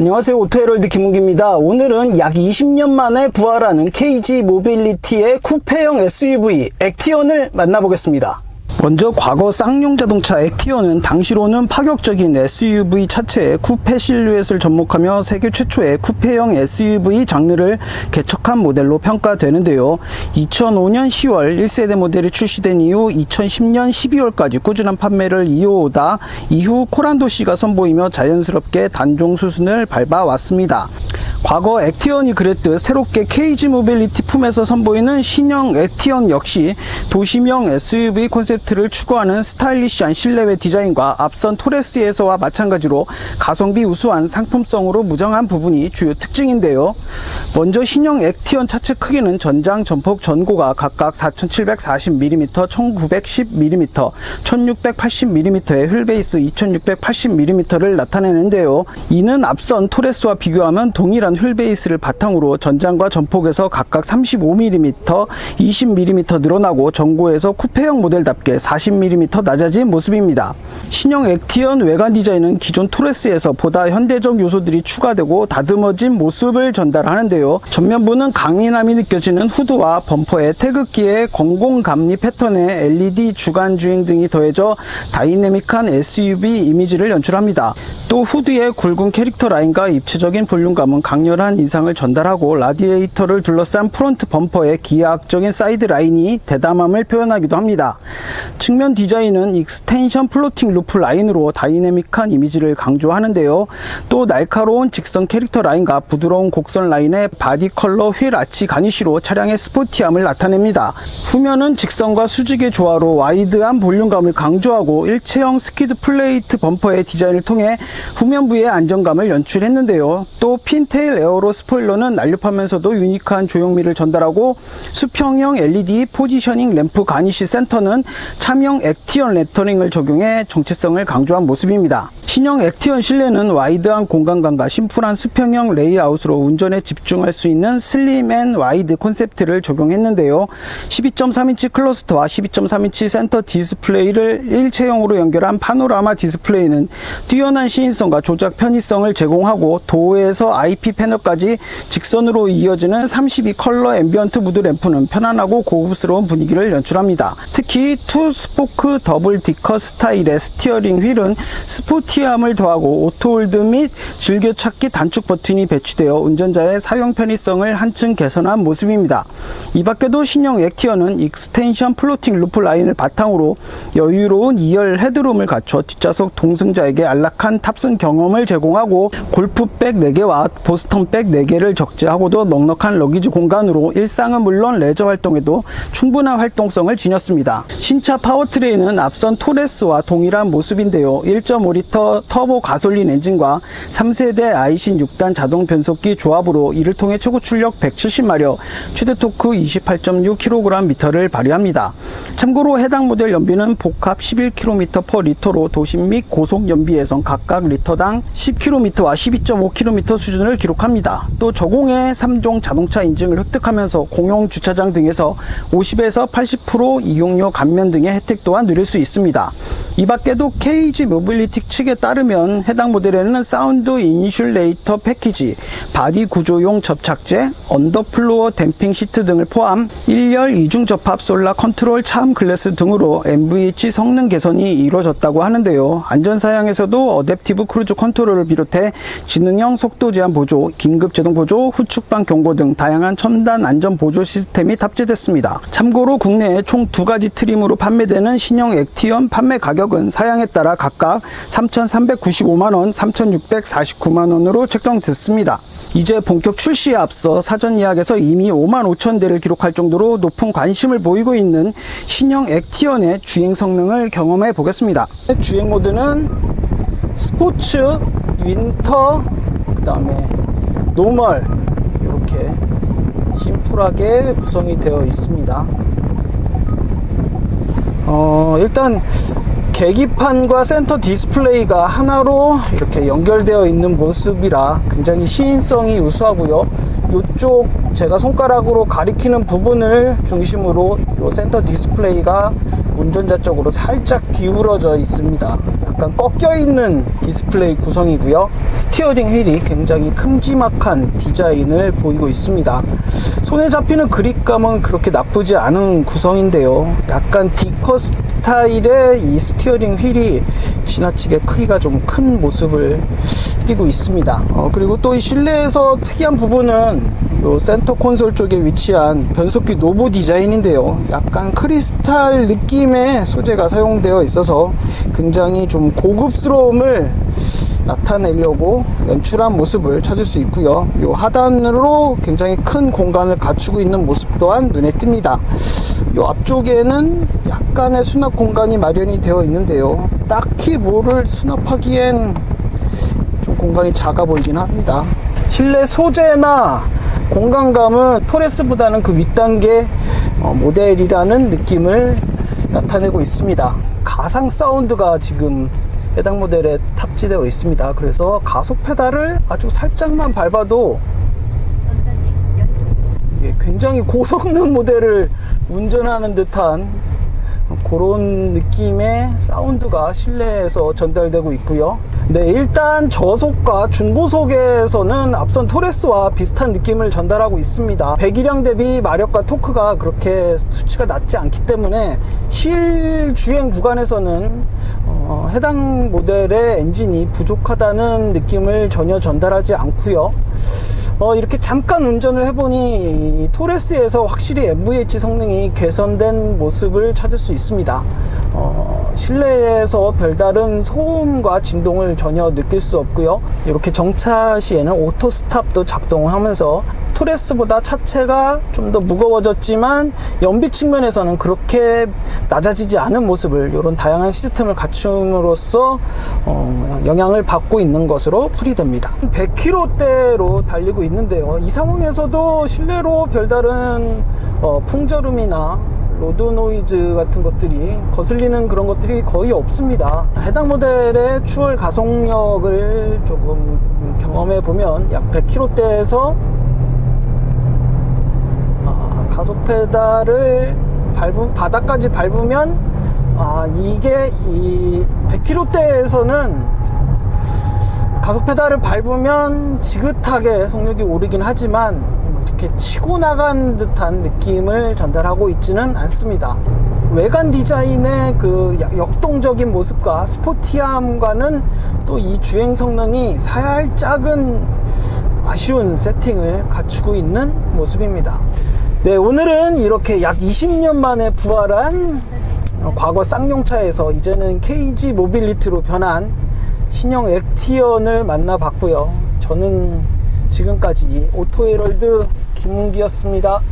안녕하세요. 오토헤럴드 김웅기입니다. 오늘은 약 20년 만에 부활하는 KG 모빌리티의 쿠페형 SUV 액티온을 만나보겠습니다. 먼저 과거 쌍용 자동차 액티온은 당시로는 파격적인 SUV 차체의 쿠페 실루엣을 접목하며 세계 최초의 쿠페형 SUV 장르를 개척한 모델로 평가되는데요. 2005년 10월 1세대 모델이 출시된 이후 2010년 12월까지 꾸준한 판매를 이어오다 이후 코란도 씨가 선보이며 자연스럽게 단종 수순을 밟아왔습니다. 과거 액티온이 그랬듯 새롭게 KG 모빌리티 품에서 선보이는 신형 액티온 역시 도시명 SUV 콘셉트를 추구하는 스타일리시한 실내외 디자인과 앞선 토레스에서와 마찬가지로 가성비 우수한 상품성으로 무장한 부분이 주요 특징인데요. 먼저 신형 액티온 차체 크기는 전장, 전폭, 전고가 각각 4740mm, 1910mm, 1680mm의 휠베이스 2680mm를 나타내는데요. 이는 앞선 토레스와 비교하면 동일한 휠 베이스를 바탕으로 전장과 전폭에서 각각 35mm, 20mm 늘어나고 전고에서 쿠페형 모델답게 40mm 낮아진 모습입니다. 신형 액티언 외관 디자인은 기존 토레스에서 보다 현대적 요소들이 추가되고 다듬어진 모습을 전달하는데요. 전면부는 강인함이 느껴지는 후드와 범퍼에 태극기의 공공 감리 패턴의 LED 주간 주행 등이 더해져 다이내믹한 SUV 이미지를 연출합니다. 또 후드의 굵은 캐릭터 라인과 입체적인 볼륨감은 강 렬한 인상을 전달하고 라디에이터를 둘러싼 프론트 범퍼의 기하학적인 사이드 라인이 대담함을 표현하기도 합니다. 측면 디자인은 익스텐션 플로팅 루프 라인으로 다이내믹한 이미지를 강조하는데요. 또 날카로운 직선 캐릭터 라인과 부드러운 곡선 라인의 바디 컬러 휠 아치 가니쉬로 차량의 스포티함을 나타냅니다. 후면은 직선과 수직의 조화로 와이드한 볼륨감을 강조하고 일체형 스키드 플레이트 범퍼의 디자인을 통해 후면부의 안정감을 연출했는데요. 또 핀테일 에어로 스포일러는 날렵하면서도 유니크한 조형미를 전달하고 수평형 LED 포지셔닝 램프 가니쉬 센터는 참형 액티언 레터링을 적용해 정체성을 강조한 모습입니다. 신형 액티언 실내는 와이드한 공간감과 심플한 수평형 레이아웃으로 운전에 집중할 수 있는 슬림 앤 와이드 콘셉트를 적용했는데요. 12.3인치 클러스터와 12.3인치 센터 디스플레이를 일체형으로 연결한 파노라마 디스플레이는 뛰어난 시인성과 조작 편의성을 제공하고 도어에서 IP 패널까지 직선으로 이어지는 32 컬러 앰비언트 무드 램프는 편안하고 고급스러운 분위기를 연출합니다. 특히 투 스포크 더블 디커 스타일의 스티어링 휠은 스포티함을 더하고 오토홀드 및 즐겨찾기 단축 버튼이 배치되어 운전자의 사용 편의성을 한층 개선한 모습입니다. 이 밖에도 신형 액티어는 익스텐션 플로팅 루프 라인을 바탕으로 여유로운 2열 헤드룸을 갖춰 뒷좌석 동승자에게 안락한 탑승 경험을 제공하고 골프백 4개와 보스 턴백 4개를 적재하고도 넉넉한 러기지 공간으로 일상은 물론 레저 활동에도 충분한 활동성을 지녔습니다. 신차 파워트레인은 앞선 토레스와 동일한 모습인데요. 1.5리터 터보 가솔린 엔진과 3세대 아이신 6단 자동 변속기 조합으로 이를 통해 최고 출력 170마력, 최대 토크 28.6kgm를 발휘합니다. 참고로 해당 모델 연비는 복합 11km per 리터로 도심 및 고속 연비에선 각각 리터당 10km와 12.5km 수준을 기록 합니다. 또 저공해 3종 자동차 인증을 획득하면서 공용 주차장 등에서 50에서 80% 이용료 감면 등의 혜택 또한 누릴 수 있습니다. 이 밖에도 KG 모빌리티 측에 따르면 해당 모델에는 사운드 인슐레이터 패키지, 바디 구조용 접착제, 언더플로어 댐핑 시트 등을 포함 1열 이중 접합 솔라 컨트롤 차음 글래스 등으로 MVH 성능 개선이 이루어졌다고 하는데요. 안전 사양에서도 어댑티브 크루즈 컨트롤을 비롯해 지능형 속도 제한 보조, 긴급 제동 보조, 후측방 경고 등 다양한 첨단 안전 보조 시스템이 탑재됐습니다. 참고로 국내에 총 두 가지 트림으로 판매되는 신형 액티언 판매 가격 은 사양에 따라 각각 3,395만원, 3,649만원으로 책정됐습니다. 이제 본격 출시에 앞서 사전 예약에서 이미 5만 5천 대를 기록할 정도로 높은 관심을 보이고 있는 신형 액티언의 주행 성능을 경험해 보겠습니다. 주행 모드는 스포츠, 윈터, 그 다음에 노멀 이렇게 심플하게 구성이 되어 있습니다. 어, 일단 계기판과 센터 디스플레이가 하나로 이렇게 연결되어 있는 모습이라 굉장히 시인성이 우수하고요. 이쪽 제가 손가락으로 가리키는 부분을 중심으로 요 센터 디스플레이가 운전자 쪽으로 살짝 기울어져 있습니다. 약간 꺾여 있는 디스플레이 구성이고요. 스티어링 휠이 굉장히 큼지막한 디자인을 보이고 있습니다. 손에 잡히는 그립감은 그렇게 나쁘지 않은 구성인데요. 약간 D컷 스 타일의 이 스티어링 휠이 지나치게 크기가 좀 큰 모습을 띠고 있습니다. 어, 그리고 또 이 실내에서 특이한 부분은 요 센터 콘솔 쪽에 위치한 변속기 노브 디자인인데요. 약간 크리스탈 느낌의 소재가 사용되어 있어서 굉장히 좀 고급스러움을 나타내려고 연출한 모습을 찾을 수 있고요. 요 하단으로 굉장히 큰 공간을 갖추고 있는 모습 또한 눈에 띕니다. 요 앞쪽에는 약간의 수납 공간이 마련이 되어 있는데요. 딱히 뭐를 수납하기엔 좀 공간이 작아 보이긴 합니다. 실내 소재나 공간감은 토레스보다는 그 윗단계 어, 모델이라는 느낌을 나타내고 있습니다. 가상 사운드가 지금 해당 모델에 탑재되어 있습니다. 그래서 가속 페달을 아주 살짝만 밟아도 예, 굉장히 고성능 모델을 운전하는 듯한 그런 느낌의 사운드가 실내에서 전달되고 있고요. 네, 일단 저속과 중고속에서는 앞선 토레스와 비슷한 느낌을 전달하고 있습니다. 배기량 대비 마력과 토크가 그렇게 수치가 낮지 않기 때문에 실 주행 구간에서는 어, 해당 모델의 엔진이 부족하다는 느낌을 전혀 전달하지 않고요. 어, 이렇게 잠깐 운전을 해보니 이 토레스에서 확실히 MVH 성능이 개선된 모습을 찾을 수 있습니다. 어, 실내에서 별다른 소음과 진동을 전혀 느낄 수 없고요. 이렇게 정차 시에는 오토 스탑도 작동을 하면서 토레스보다 차체가 좀 더 무거워졌지만 연비 측면에서는 그렇게 낮아지지 않은 모습을 이런 다양한 시스템을 갖춤으로써 어, 영향을 받고 있는 것으로 풀이됩니다. 100km대로 달리고 있는데요. 이 상황에서도 실내로 별다른 어, 풍절음이나 로드 노이즈 같은 것들이 거슬리는 그런 것들이 거의 없습니다. 해당 모델의 추월 가속력을 조금 경험해 보면 약 100km대에서 아, 가속 페달을 밟은 바닥까지 밟으면 아 이게 이 100km대에서는 가속 페달을 밟으면 지긋하게 속력이 오르긴 하지만 뭐 이렇게 치고 나간 듯한 느낌을 전달하고 있지는 않습니다. 외관 디자인의 그 야- 역동적인 모습과 스포티함과는 또 이 주행 성능이 살짝은 아쉬운 세팅을 갖추고 있는 모습입니다. 네, 오늘은 이렇게 약 20년 만에 부활한 어, 과거 쌍용차에서 이제는 KG 모빌리티로 변한 신형 액티언을 만나봤고요. 저는 지금까지 오토헤럴드 김문기였습니다.